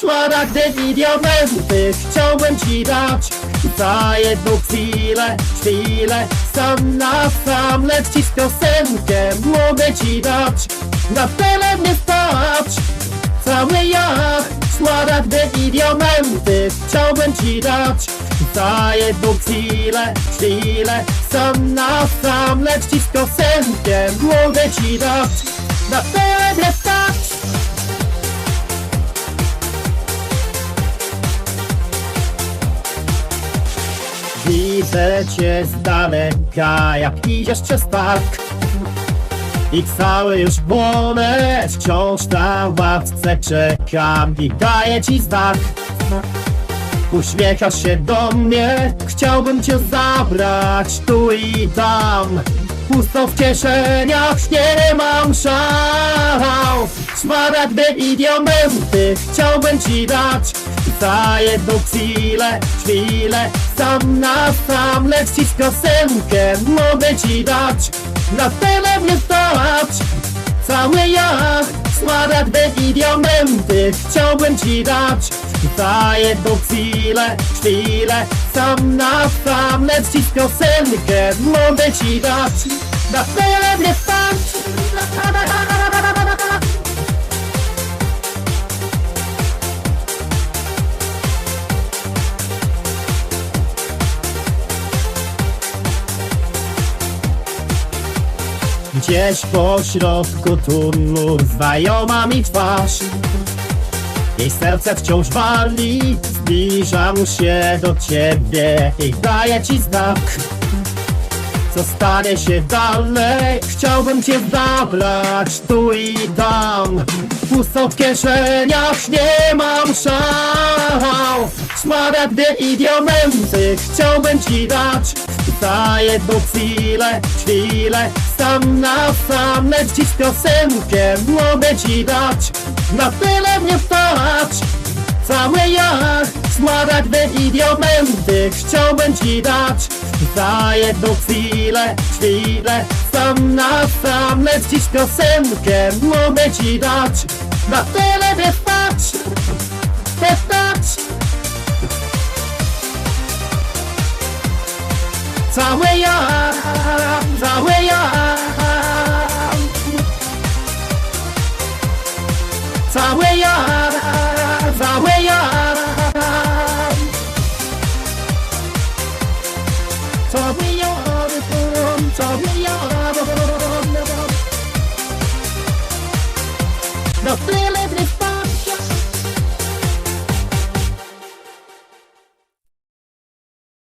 Szmaragdy i diamenty chciałbym ci dać Za jedną chwilę, chwilę. Sam na sam, lecz ci z piosenkę mogę ci dać. Na tyle mnie stać Cały ja Szmaragdy i diamenty chciałbym ci dać Za jedną chwilę, chwilę. Sam na sam, lecz ci z piosenkę mogę ci dać. Na tyle mnie stać Widzę cię z daleka, jak idziesz przez park. I cały już bonę, wciąż na ławce czekam I daję ci znak. Uśmiechasz się do mnie, chciałbym cię zabrać tu i tam Pusto w kieszeniach, nie mam szans Szmaragdy i diamenty chciałbym ci dać. Za jedną chwilę, chwilę Sam na sam, lecz ci z piosenkę mogę ci dać. Na tyle mnie stać Cały ja, smaragdy i diamenty chciałbym ci dać Za jedną chwilę, chwilę. Sam na sam, lecz ci piosenkę mogę ci dać. Na tyle Gdzieś po środku tunelu znajoma mi twarz. Jej serce wciąż wali Zbliżam się do ciebie i daję ci znak Co stanie się dalej. Chciałbym cię zabrać tu i tam. Pusto w kieszeniach nie mam szans Szmaragdy i diamenty. Chciałbym ci dać Za jedną chwilę, chwilę. Sam na sam, lecz ci z piosenkę. Mogę ci dać Na tyle mnie stać smaragdy i diamenty chciałbym ci dać Za jedną chwilę, chwilę. Sam na sam, lecz z piosenkę mogę ci dać. Na tyle mnie stać, mnie stać. Cały ja Cały ja, cały 没有。